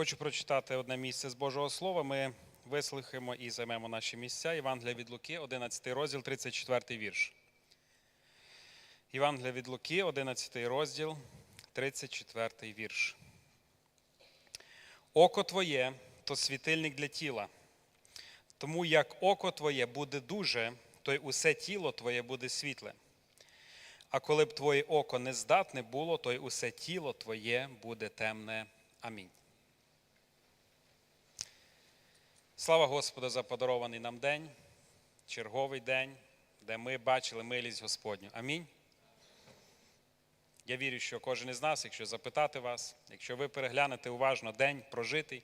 Хочу прочитати одне місце з Божого Слова. Ми вислухаємо і займемо наші місця. Євангелія від Луки, 11 розділ, 34 вірш. Євангелія від Луки, 11 розділ, 34 вірш. Око твоє то світильник для тіла. Тому як око твоє буде дуже, то й усе тіло твоє буде світле. А коли б твоє око не здатне було, то й усе тіло твоє буде темне. Амінь. Слава Господу за подарований нам день, черговий день, де ми бачили милість Господню. Амінь. Я вірю, що кожен із нас, якщо запитати вас, якщо ви переглянете уважно день прожитий,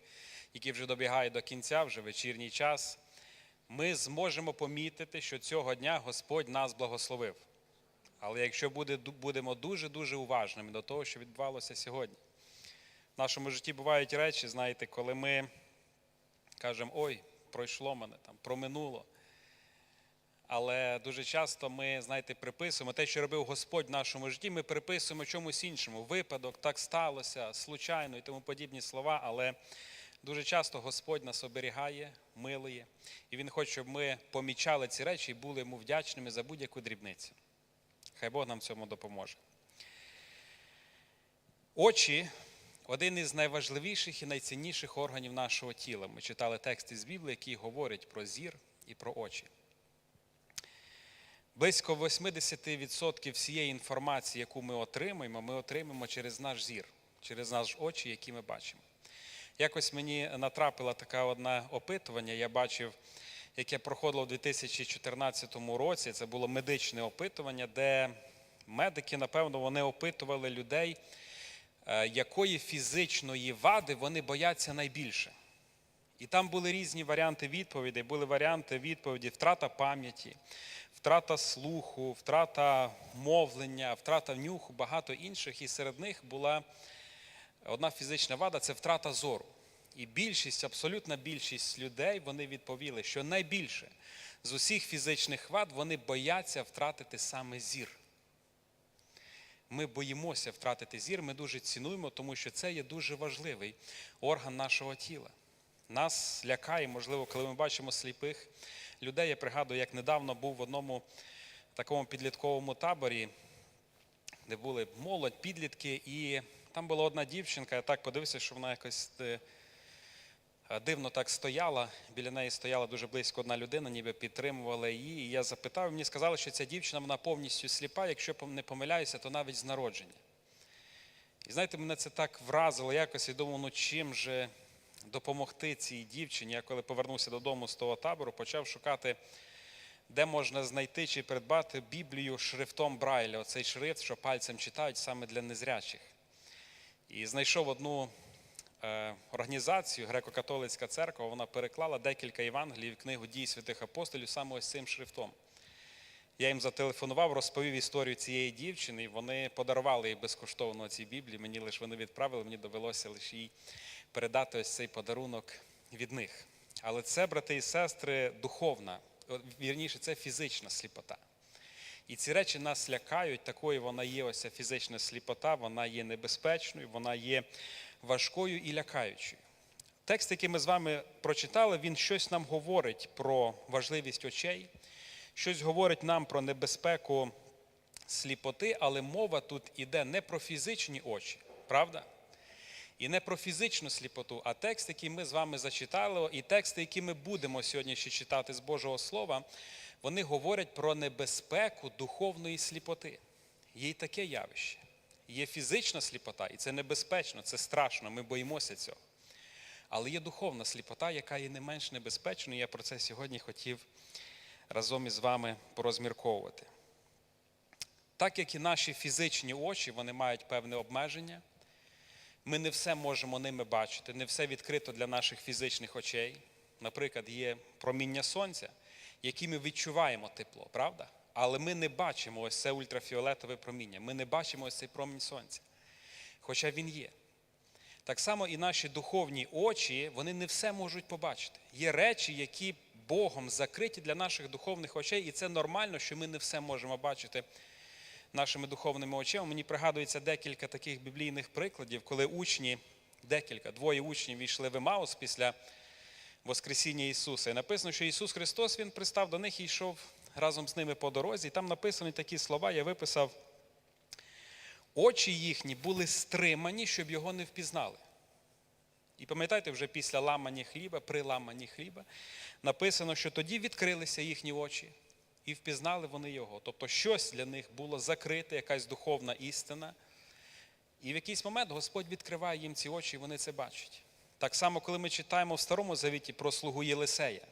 який вже добігає до кінця, вже вечірній час, ми зможемо помітити, що цього дня Господь нас благословив. Але якщо буде, будемо дуже-дуже уважними до того, що відбувалося сьогодні. В нашому житті бувають речі, знаєте, коли ми кажемо, ой, пройшло мене, там, проминуло. Але дуже часто ми, знаєте, приписуємо те, що робив Господь в нашому житті, ми приписуємо чомусь іншому. Випадок, так сталося, случайно і тому подібні слова. Але дуже часто Господь нас оберігає, милує, і Він хоче, щоб ми помічали ці речі і були йому вдячними за будь-яку дрібницю. Хай Бог нам в цьому допоможе. Очі один із найважливіших і найцінніших органів нашого тіла. Ми читали тексти з Біблії, які говорять про зір і про очі. Близько 80% всієї інформації, яку ми отримуємо, ми отримуємо через наш зір, через наші очі, які ми бачимо. Якось мені натрапило таке одне опитування, я бачив, яке проходило у 2014 році. Це було медичне опитування, де медики, напевно, вони опитували людей, якої фізичної вади вони бояться найбільше. І там були різні варіанти відповідей. Були варіанти відповіді: втрата пам'яті, втрата слуху, втрата мовлення, втрата нюху, багато інших. І серед них була одна фізична вада це втрата зору. І більшість, абсолютна більшість людей вони відповіли, що найбільше з усіх фізичних вад вони бояться втратити саме зір. Ми боїмося втратити зір, ми дуже цінуємо, тому що це є дуже важливий орган нашого тіла. Нас лякає, можливо, коли ми бачимо сліпих людей. Я пригадую, як недавно був в одному такому підлітковому таборі, де були молодь, підлітки, і там була одна дівчинка, я так подивився, що вона якось дивно так стояла. Біля неї стояла дуже близько одна людина, ніби підтримувала її. І я запитав, мені сказали, що ця дівчина вона повністю сліпа, якщо не помиляюся, то навіть з народження. І знаєте, мене це так вразило якось і думав, ну чим же допомогти цій дівчині. Я коли повернувся додому з того табору, почав шукати, де можна знайти чи придбати Біблію шрифтом Брайля, оцей шрифт, що пальцем читають саме для незрячих. І знайшов одну е, організацію, греко-католицька церква, вона переклала декілька Євангелій в книгу дій святих апостолів саме ось цим шрифтом. Я їм зателефонував, розповів історію цієї дівчини, і вони подарували їй безкоштовно ці Біблії. Мені лише вони відправили, мені довелося лише їй передати ось цей подарунок від них. Але це, брати і сестри, духовна, вірніше, це фізична сліпота. І ці речі нас лякають, такою вона є ось ця фізична сліпота, вона є небезпечною, вона є важкою і лякаючою. Текст, який ми з вами прочитали, він щось нам говорить про важливість очей, щось говорить нам про небезпеку сліпоти, але мова тут іде не про фізичні очі, правда? І не про фізичну сліпоту, а текст, який ми з вами зачитали, і тексти, які ми будемо сьогодні ще читати з Божого Слова, вони говорять про небезпеку духовної сліпоти. Є й таке явище. Є фізична сліпота, і це небезпечно, це страшно, ми боїмося цього. Але є духовна сліпота, яка є не менш небезпечною. Я про це сьогодні хотів разом із вами порозмірковувати. Так як і наші фізичні очі, вони мають певне обмеження. Ми не все можемо ними бачити, не все відкрито для наших фізичних очей. Наприклад, є проміння сонця, які ми відчуваємо тепло, правда? Але ми не бачимо ось це ультрафіолетове проміння. Ми не бачимо ось цей промінь сонця. Хоча він є. Так само і наші духовні очі, вони не все можуть побачити. Є речі, які Богом закриті для наших духовних очей, і це нормально, що ми не все можемо бачити нашими духовними очима. Мені пригадується декілька таких біблійних прикладів, коли учні декілька, двоє учнів війшли в Емаус після Воскресіння Ісуса. І написано, що Ісус Христос Він пристав до них і йшов разом з ними по дорозі. І там написані такі слова, я виписав. Очі їхні були стримані, щоб його не впізнали. І пам'ятаєте, вже після ламання хліба, при ламанні хліба, написано, що тоді відкрилися їхні очі і впізнали вони його. Тобто щось для них було закрите, якась духовна істина. І в якийсь момент Господь відкриває їм ці очі, і вони це бачать. Так само, коли ми читаємо в Старому Завіті про слугу Єлисея,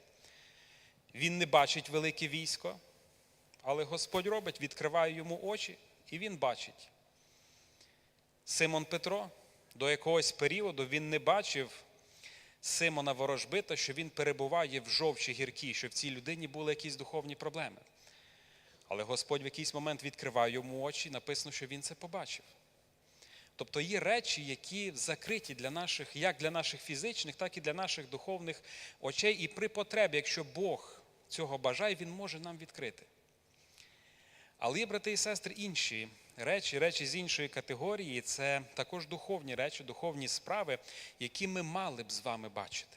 він не бачить велике військо, але Господь робить, відкриває йому очі, і він бачить. Симон Петро до якогось періоду він не бачив Симона Ворожбита, що він перебуває в жовчі гіркій, що в цій людині були якісь духовні проблеми. Але Господь в якийсь момент відкриває йому очі, написано, що він це побачив. Тобто є речі, які закриті для наших, як для наших фізичних, так і для наших духовних очей. І при потребі, якщо Бог цього бажає, Він може нам відкрити. Але є, брати і сестри, інші речі, речі з іншої категорії, це також духовні речі, духовні справи, які ми мали б з вами бачити,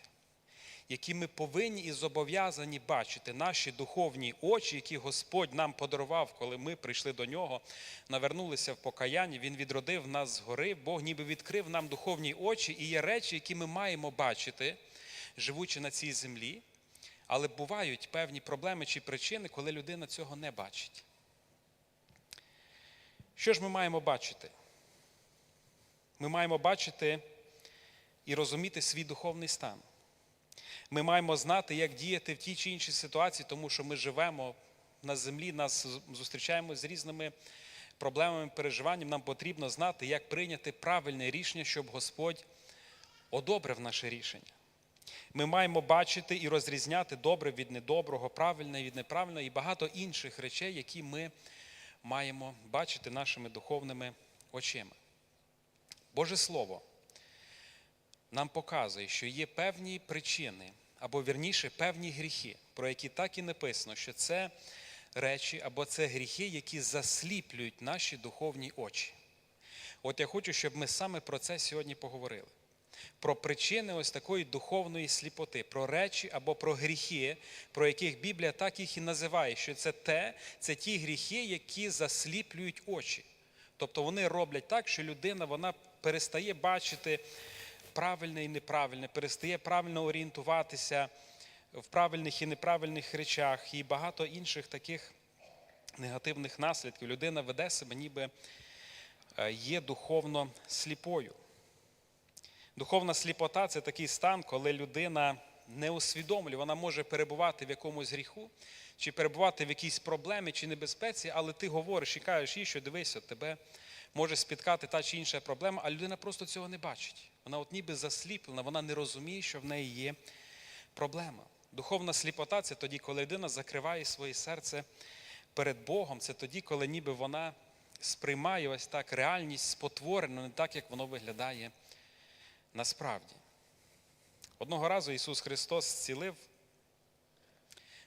які ми повинні і зобов'язані бачити, наші духовні очі, які Господь нам подарував, коли ми прийшли до нього, навернулися в покаянні, Він відродив нас згори, Бог ніби відкрив нам духовні очі, і є речі, які ми маємо бачити, живучи на цій землі. Але бувають певні проблеми чи причини, коли людина цього не бачить. Що ж ми маємо бачити? Ми маємо бачити і розуміти свій духовний стан. Ми маємо знати, як діяти в тій чи іншій ситуації, тому що ми живемо на землі, нас зустрічаємо з різними проблемами, переживанням. Нам потрібно знати, як прийняти правильне рішення, щоб Господь одобрив наше рішення. Ми маємо бачити і розрізняти добре від недоброго, правильне від неправильного і багато інших речей, які ми маємо бачити нашими духовними очима. Боже Слово нам показує, що є певні причини, або вірніше, певні гріхи, про які так і написано, що це речі або це гріхи, які засліплюють наші духовні очі. От я хочу, щоб ми саме про це сьогодні поговорили. Про причини ось такої духовної сліпоти, про речі або про гріхи, про яких Біблія так їх і називає, що це те, це ті гріхи, які засліплюють очі. Тобто вони роблять так, що людина вона перестає бачити правильне і неправильне, перестає правильно орієнтуватися в правильних і неправильних речах, і багато інших таких негативних наслідків. Людина веде себе, ніби е, є духовно сліпою. Духовна сліпота це такий стан, коли людина не усвідомлює, вона може перебувати в якомусь гріху, чи перебувати в якійсь проблемі чи небезпеці, але ти говориш і кажеш їй, що дивись, тебе може спіткати та чи інша проблема, а людина просто цього не бачить. Вона от ніби засліплена, вона не розуміє, що в неї є проблема. Духовна сліпота це тоді, коли людина закриває своє серце перед Богом. Це тоді, коли ніби вона сприймає ось так реальність спотворену, не так, як воно виглядає насправді. Одного разу Ісус Христос зцілив,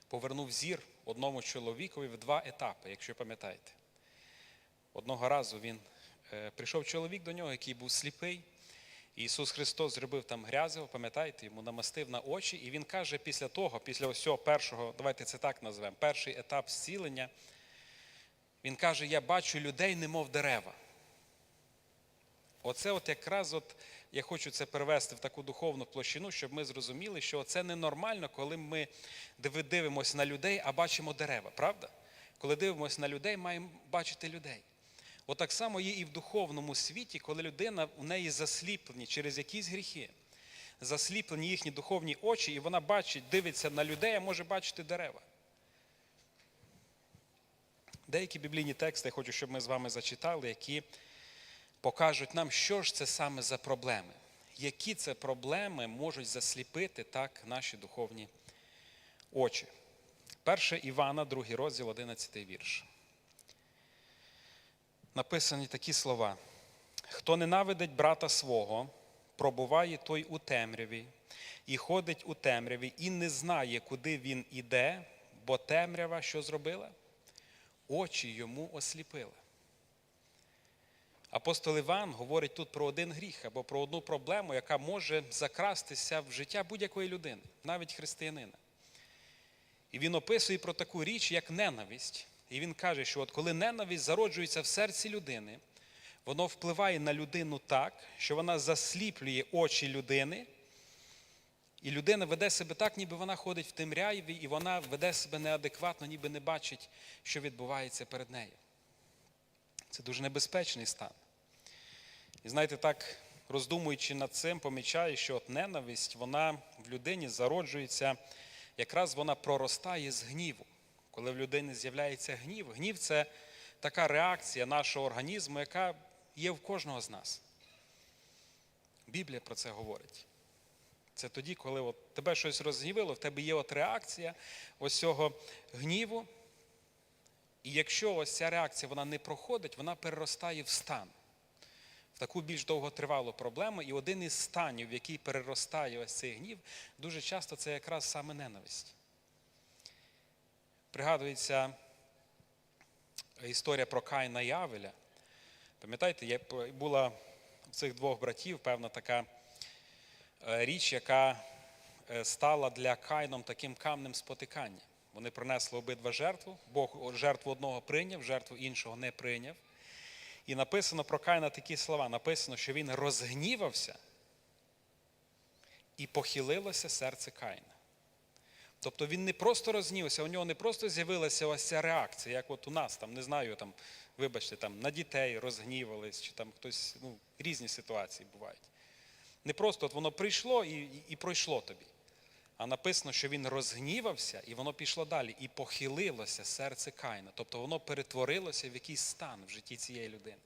повернув зір одному чоловікові в два етапи, якщо пам'ятаєте. Одного разу він е, прийшов чоловік до нього, який був сліпий. І Ісус Христос зробив там грязиво, пам'ятаєте, йому намастив на очі, і Він каже, після того, після ось цього першого, давайте це так назвемо, перший етап зцілення, Він каже: Я бачу людей, немов дерева. Оце от якраз от я хочу це перевести в таку духовну площину, щоб ми зрозуміли, що це ненормально, коли ми дивимося на людей, а бачимо дерева, правда? Коли дивимося на людей, маємо бачити людей. Отак само є і в духовному світі, коли людина у неї засліплені через якісь гріхи, засліплені їхні духовні очі, і вона бачить, дивиться на людей, а може бачити дерева. Деякі біблійні тексти я хочу, щоб ми з вами зачитали, які покажуть нам, що ж це саме за проблеми, які це проблеми можуть засліпити так наші духовні очі. Перше Івана, другий розділ, 11 вірш. Написані такі слова. Хто ненавидить брата свого, пробуває той у темряві, і ходить у темряві, і не знає, куди він іде, бо темрява що зробила? Очі йому осліпили. Апостол Іван говорить тут про один гріх або про одну проблему, яка може закрастися в життя будь-якої людини, навіть християнина. І він описує про таку річ, як ненависть. І він каже, що от коли ненависть зароджується в серці людини, воно впливає на людину так, що вона засліплює очі людини, і людина веде себе так, ніби вона ходить в темряві, і вона веде себе неадекватно, ніби не бачить, що відбувається перед нею. Це дуже небезпечний стан. І знаєте, так, роздумуючи над цим, помічаю, що от ненависть, вона в людині зароджується, якраз вона проростає з гніву. Коли в людини з'являється гнів, гнів це така реакція нашого організму, яка є в кожного з нас. Біблія про це говорить. Це тоді, коли от тебе щось розгнівило, в тебе є от реакція ось цього гніву. І якщо ось ця реакція вона не проходить, вона переростає в стан, в таку більш довготривалу проблему. І один із станів, в який переростає ось цей гнів, дуже часто це якраз саме ненависть. Пригадується історія про Каїна і Авеля. Пам'ятаєте, була в цих двох братів певна така е, річ, яка е, стала для Каїном таким камнем спотикання. Вони принесли обидва жертву, Бог жертву одного прийняв, жертву іншого не прийняв. І написано про Каїна такі слова: написано, що він розгнівався і похилилося серце Каїна. Тобто він не просто розгнівався, у нього не просто з'явилася ось ця реакція, як от у нас, там, не знаю, там, вибачте, там, на дітей розгнівались, чи там хтось, ну, різні ситуації бувають. Не просто от воно прийшло і, і, і пройшло тобі. А написано, що він розгнівався, і воно пішло далі, і похилилося серце Каїна. Тобто воно перетворилося в якийсь стан в житті цієї людини.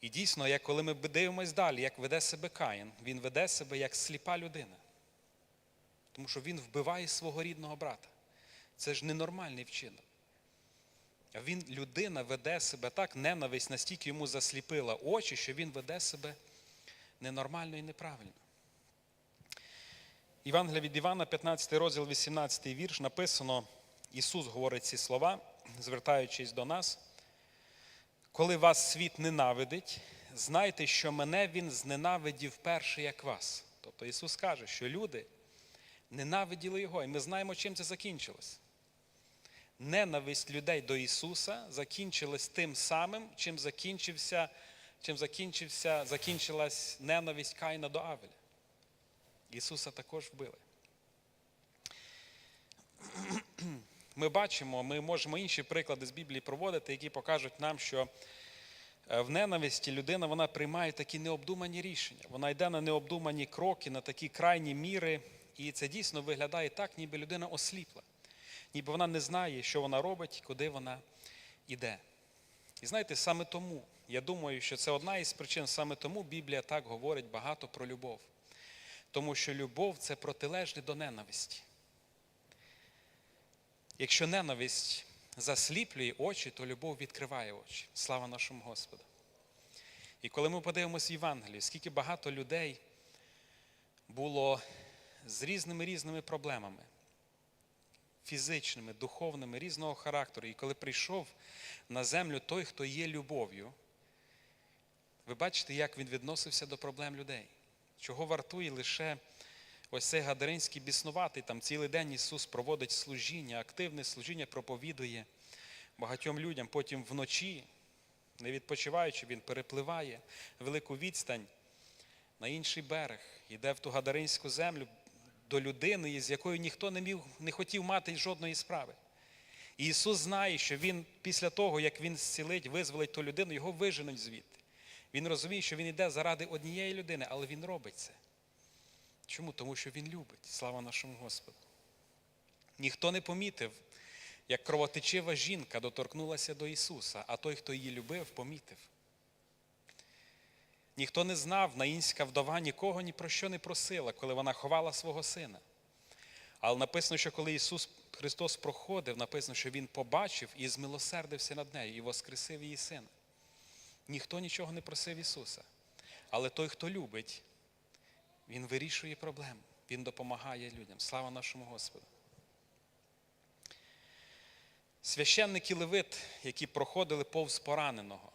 І дійсно, як коли ми дивимося далі, як веде себе Каїн, він веде себе як сліпа людина. Тому що він вбиває свого рідного брата. Це ж ненормальний вчинок. Він, людина, веде себе так, ненависть настільки йому засліпила очі, що він веде себе ненормально і неправильно. Євангелія від Івана, 15 розділ, 18 вірш, написано, Ісус говорить ці слова, звертаючись до нас. Коли вас світ ненавидить, знайте, що мене Він зненавидів перше, як вас. Тобто Ісус каже, що люди ненавиділи Його, і ми знаємо, чим це закінчилось. Ненависть людей до Ісуса закінчилась тим самим, чим закінчився, чим закінчився, закінчилась ненависть Каїна до Авеля. Ісуса також вбили. Ми бачимо, ми можемо інші приклади з Біблії проводити, які покажуть нам, що е, в ненависті людина вона приймає такі необдумані рішення. Вона йде на необдумані кроки, на такі крайні міри, і це дійсно виглядає так, ніби людина осліпла, ніби вона не знає, що вона робить, куди вона йде. І знаєте, саме тому, я думаю, що це одна із причин, саме тому Біблія так говорить багато про любов. Тому що любов це протилежне до ненависті. Якщо ненависть засліплює очі, то любов відкриває очі. Слава нашому Господу. І коли ми подивимося в Євангелію, скільки багато людей було з різними різними проблемами, фізичними, духовними, різного характеру. І коли прийшов на землю той, хто є любов'ю, ви бачите, як він відносився до проблем людей. Чого вартує лише ось цей гадаринський біснуватий, там цілий день Ісус проводить служіння, активне служіння проповідує багатьом людям. Потім вночі, не відпочиваючи, він перепливає велику відстань на інший берег, йде в ту гадаринську землю до людини, з якою ніхто не, міг, не хотів мати жодної справи. І Ісус знає, що Він після того, як Він зцілить, визволить ту людину, його виженуть звідти. Він розуміє, що він йде заради однієї людини, але він робить це. Чому? Тому що він любить. Слава нашому Господу. Ніхто не помітив, як кровотечива жінка доторкнулася до Ісуса, а той, хто її любив, помітив. Ніхто не знав, наїнська вдова нікого ні про що не просила, коли вона ховала свого сина. Але написано, що коли Ісус Христос проходив, написано, що Він побачив і змилосердився над нею і воскресив її сина. Ніхто нічого не просив Ісуса. Але той, хто любить, Він вирішує проблему, Він допомагає людям. Слава нашому Господу. Священники Левит, які проходили повз пораненого,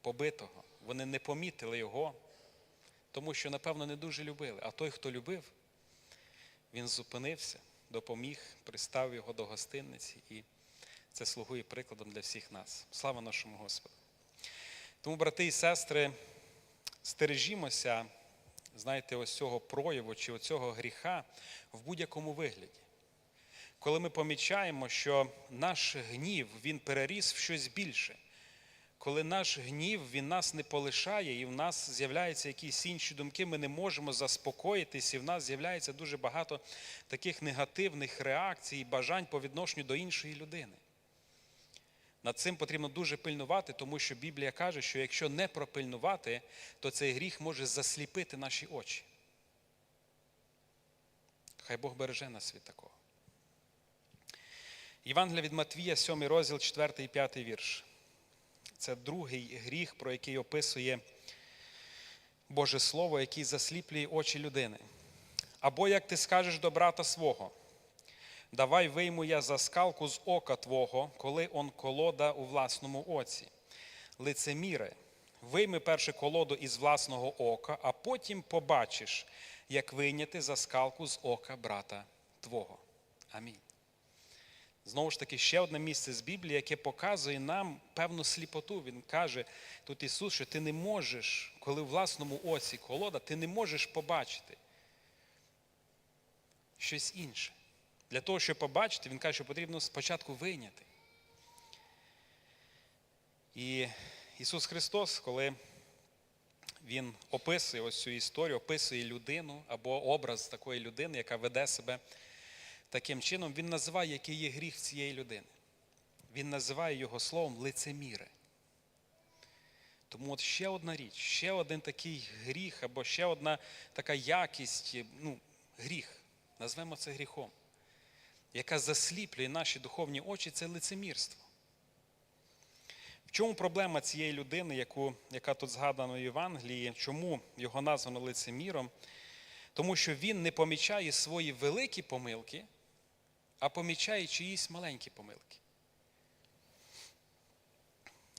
побитого. Вони не помітили його, тому що, напевно, не дуже любили. А той, хто любив, він зупинився, допоміг, пристав його до гостинниці, і це слугує прикладом для всіх нас. Слава нашому Господу! Тому, брати і сестри, стережімося, знаєте, ось цього прояву чи оцього гріха в будь-якому вигляді. Коли ми помічаємо, що наш гнів він переріс в щось більше, коли наш гнів він нас не полишає, і в нас з'являються якісь інші думки, ми не можемо заспокоїтись, і в нас з'являється дуже багато таких негативних реакцій бажань по відношенню до іншої людини. Над цим потрібно дуже пильнувати, тому що Біблія каже, що якщо не пропильнувати, то цей гріх може засліпити наші очі. Хай Бог береже нас від такого. Євангелія від Матвія, 7 розділ, 4 і 5 вірш. Це другий гріх, про який описує Боже Слово, який засліплює очі людини. Або як ти скажеш до брата свого, давай вийму я заскалку з ока твого, коли он колода у власному оці. Лицеміре, вийми перше колоду із власного ока, а потім побачиш, як вийняти заскалку з ока брата твого. Амінь. Знову ж таки, ще одне місце з Біблії, яке показує нам певну сліпоту. Він каже тут Ісус, що ти не можеш, коли в власному оці колода, ти не можеш побачити щось інше. Для того, щоб побачити, він каже, що потрібно спочатку вийняти. І Ісус Христос, коли Він описує ось цю історію, описує людину або образ такої людини, яка веде себе таким чином, Він називає, який є гріх цієї людини. Він називає його словом лицеміре. Тому от ще одна річ, ще один такий гріх, або ще одна така якість, ну, гріх, назвемо це гріхом, яка засліплює наші духовні очі, це лицемірство. В чому проблема цієї людини, яку, яка тут згадана в Євангелії, чому його названо лицеміром? Тому що він не помічає свої великі помилки, а помічає чиїсь маленькі помилки.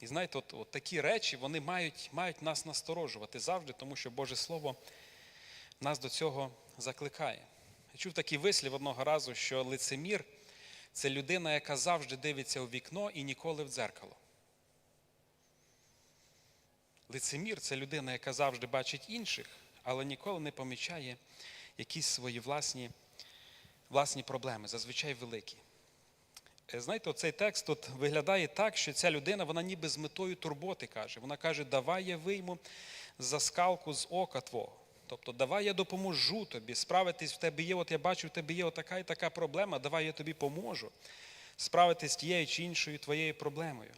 І знаєте, от, от такі речі вони мають, мають нас насторожувати завжди, тому що Боже Слово нас до цього закликає. Чув такий вислів одного разу, що лицемір це людина, яка завжди дивиться у вікно і ніколи в дзеркало. Лицемір це людина, яка завжди бачить інших, але ніколи не помічає якісь свої власні, власні проблеми, зазвичай великі. Е, Знаєте, цей текст тут виглядає так, що ця людина, вона ніби з метою турботи каже. Вона каже, давай я вийму заскалку з ока твого. Тобто, давай я допоможу тобі, справитись в тебе є, от я бачу, в тебе є така і така проблема, давай я тобі поможу справитись з тією чи іншою твоєю проблемою.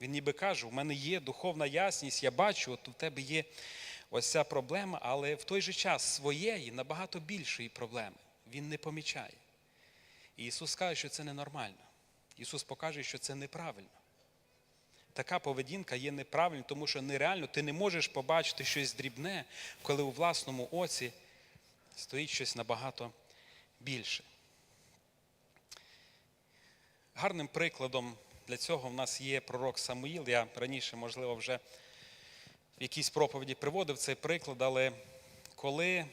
Він ніби каже, у мене є духовна ясність, я бачу, от у тебе є ось ця проблема, але в той же час своєї набагато більшої проблеми він не помічає. І Ісус каже, що це ненормально. Ісус покаже, що це неправильно. Така поведінка є неправильною, тому що нереально ти не можеш побачити щось дрібне, коли у власному оці стоїть щось набагато більше. Гарним прикладом для цього в нас є пророк Самуїл. Я раніше, можливо, вже в якійсь проповіді приводив цей приклад, але коли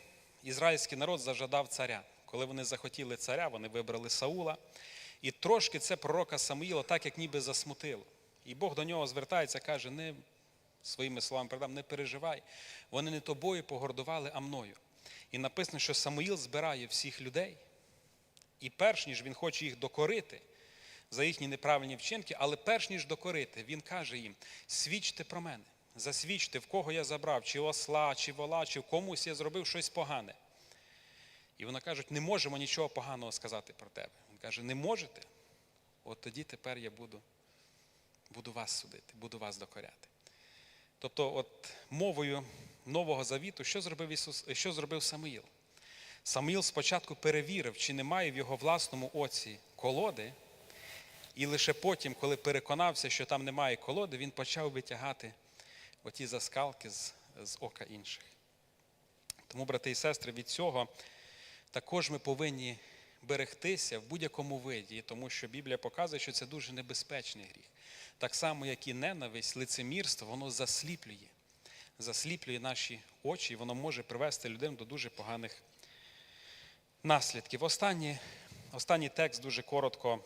ізраїльський народ зажадав царя, коли вони захотіли царя, вони вибрали Саула, і трошки це пророка Самуїла так, як ніби засмутило. І Бог до нього звертається, каже, не своїми словами передам, не переживай. Вони не тобою погордували, а мною. І написано, що Самуїл збирає всіх людей, і перш ніж він хоче їх докорити за їхні неправильні вчинки, але перш ніж докорити, він каже їм: свідчте про мене, засвідчте, в кого я забрав, чи осла, чи вола, чи в комусь я зробив щось погане. І вони кажуть, не можемо нічого поганого сказати про тебе. Він каже, не можете? От тоді тепер я буду, буду вас судити, буду вас докоряти. Тобто, от мовою Нового Завіту, що зробив Ісус, що зробив Самуїл? Самуїл спочатку перевірив, чи немає в його власному оці колоди, і лише потім, коли переконався, що там немає колоди, він почав витягати оті заскалки з, з ока інших. Тому, брати і сестри, від цього також ми повинні берегтися в будь-якому виді, тому що Біблія показує, що це дуже небезпечний гріх. Так само, як і ненависть, лицемірство, воно засліплює, засліплює наші очі, і воно може привести людину до дуже поганих наслідків. Останній, останній текст дуже коротко.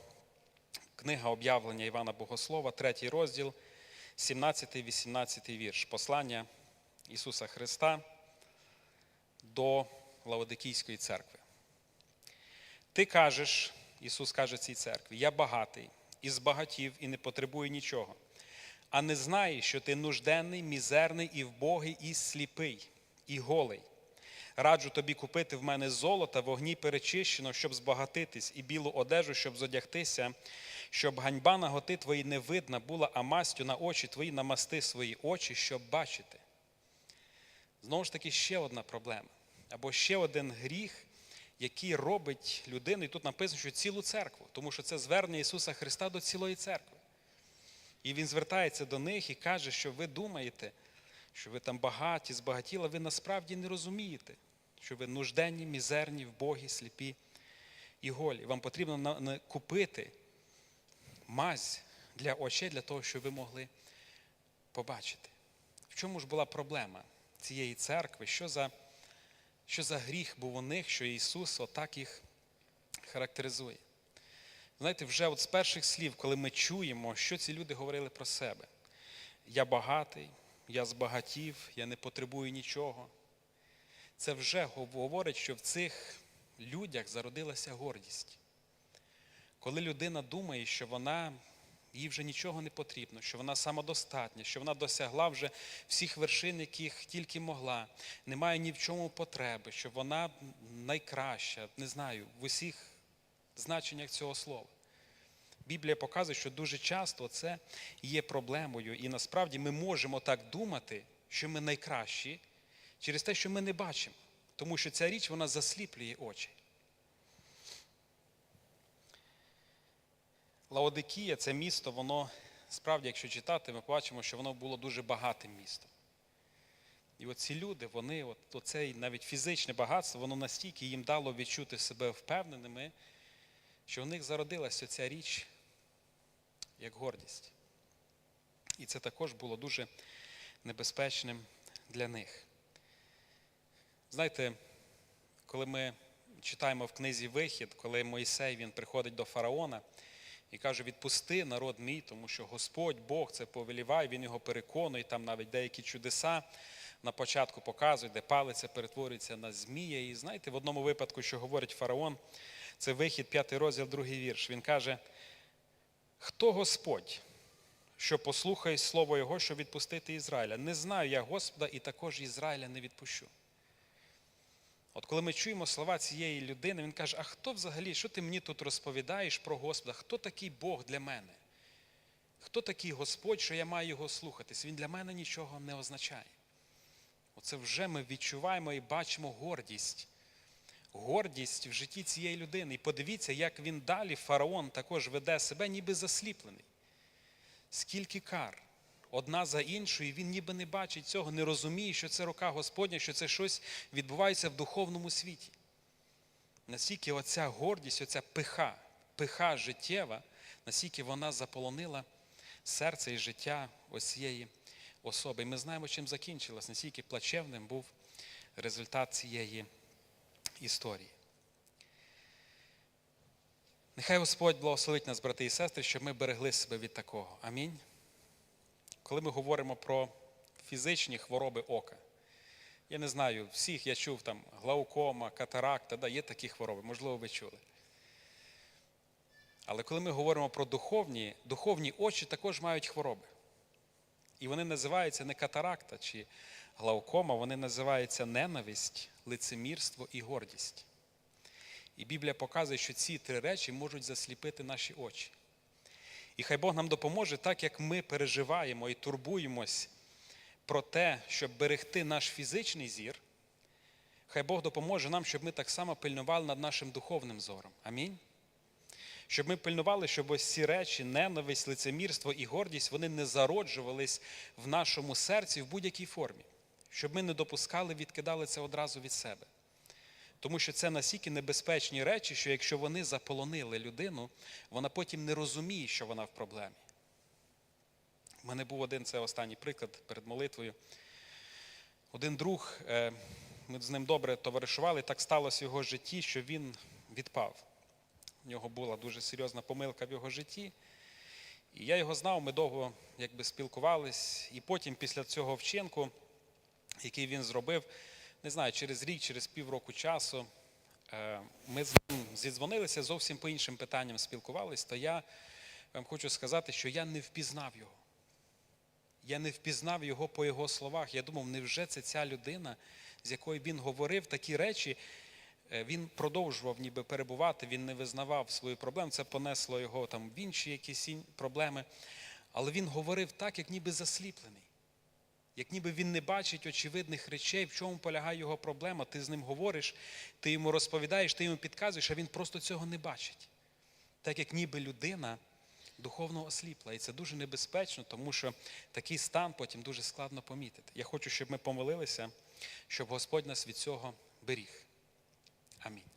Книга об'явлення Івана Богослова, третій розділ, 17-18 вірш. Послання Ісуса Христа до Лаодикійської церкви. Ти кажеш, Ісус каже цій церкві, я багатий, і збагатів, і не потребую нічого. А не знаєш, що ти нужденний, мізерний, і вбогий, і сліпий, і голий. Раджу тобі купити в мене золота, вогні перечищено, щоб збагатитись, і білу одежу, щоб зодягтися, щоб ганьба наготи твої не видна була, а мастю на очі твої намасти свої очі, щоб бачити. Знову ж таки, ще одна проблема. Або ще один гріх, який робить людину, і тут написано, що цілу церкву, тому що це звернення Ісуса Христа до цілої церкви. І Він звертається до них і каже, що ви думаєте, що ви там багаті, збагатіли, ви насправді не розумієте, що ви нужденні, мізерні, вбогі, сліпі і голі. Вам потрібно купити мазь для очей, для того, щоб ви могли побачити. В чому ж була проблема цієї церкви? Що за, що за гріх був у них, що Ісус отак їх характеризує? Знаєте, вже от з перших слів, коли ми чуємо, що ці люди говорили про себе. Я багатий, я збагатів, я не потребую нічого. Це вже говорить, що в цих людях зародилася гордість. Коли людина думає, що вона їй вже нічого не потрібно, що вона самодостатня, що вона досягла вже всіх вершин, яких тільки могла, немає ні в чому потреби, що вона найкраща, не знаю, в усіх значеннях цього слова. Біблія показує, що дуже часто це є проблемою, і насправді ми можемо так думати, що ми найкращі через те, що ми не бачимо, тому що ця річ вона засліплює очі. Лаодикія це місто, воно справді, якщо читати, ми бачимо, що воно було дуже багатим містом. І оці люди, вони, от, оце навіть фізичне багатство, воно настільки їм дало відчути себе впевненими, що в них зародилася ця річ як гордість. І це також було дуже небезпечним для них. Знаєте, коли ми читаємо в книзі Вихід, коли Мойсей він приходить до фараона і каже: відпусти народ мій, тому що Господь Бог це повеліває, він його переконує, там навіть деякі чудеса на початку показують, де палиця перетворюється на змія. І знаєте, в одному випадку, що говорить фараон, це вихід, п'ятий розділ, другий вірш. Він каже: Хто Господь, що послухає слово Його, щоб відпустити Ізраїля? Не знаю я Господа і також Ізраїля не відпущу. От коли ми чуємо слова цієї людини, він каже: А хто взагалі, що ти мені тут розповідаєш про Господа? Хто такий Бог для мене? Хто такий Господь, що я маю його слухатись? Він для мене нічого не означає. Оце вже ми відчуваємо і бачимо гордість. Гордість в житті цієї людини. І подивіться, як він далі, фараон, також веде себе, ніби засліплений. Скільки кар, одна за іншою, він ніби не бачить цього, не розуміє, що це рука Господня, що це щось відбувається в духовному світі. Настільки оця гордість, оця пиха, пиха життєва, настільки вона заполонила серце і життя ось особи. І ми знаємо, чим закінчилось, наскільки плачевним був результат цієї історії. Нехай Господь благословить нас, брати і сестри, щоб ми берегли себе від такого. Амінь. Коли ми говоримо про фізичні хвороби ока, я не знаю, всіх я чув там глаукома, катаракта, да, є такі хвороби, можливо, ви чули. Але коли ми говоримо про духовні, духовні очі також мають хвороби. І вони називаються не катаракта чи глаукома, вони називаються ненависть, лицемірство і гордість. І Біблія показує, що ці три речі можуть засліпити наші очі. І хай Бог нам допоможе, так як ми переживаємо і турбуємось про те, щоб берегти наш фізичний зір, хай Бог допоможе нам, щоб ми так само пильнували над нашим духовним зором. Амінь. Щоб ми пильнували, щоб ось ці речі, ненависть, лицемірство і гордість, вони не зароджувались в нашому серці в будь-якій формі, щоб ми не допускали, відкидали це одразу від себе. Тому що це настільки небезпечні речі, що якщо вони заполонили людину, вона потім не розуміє, що вона в проблемі. У мене був один це останній приклад перед молитвою. Один друг, е, ми з ним добре товаришували, так сталося в його житті, що він відпав. У нього була дуже серйозна помилка в його житті. І я його знав, ми довго якби, спілкувались. І потім, після цього вчинку, який він зробив, не знаю, через рік, через півроку часу, е, ми з ним зідзвонилися зовсім по іншим питанням спілкувались, то я вам хочу сказати, що я не впізнав його. Я не впізнав його по його словах. Я думав, невже це ця людина, з якою він говорив такі речі, Е, він продовжував ніби перебувати, він не визнавав свою проблему. Це понесло його там в інші якісь проблеми. Але він говорив так, як ніби засліплений. Як ніби він не бачить очевидних речей, в чому полягає його проблема. Ти з ним говориш, ти йому розповідаєш, ти йому підказуєш, а він просто цього не бачить. Так як ніби людина духовно осліпла. І це дуже небезпечно, тому що такий стан потім дуже складно помітити. Я хочу, щоб ми помолилися, щоб Господь нас від цього беріг. Амінь.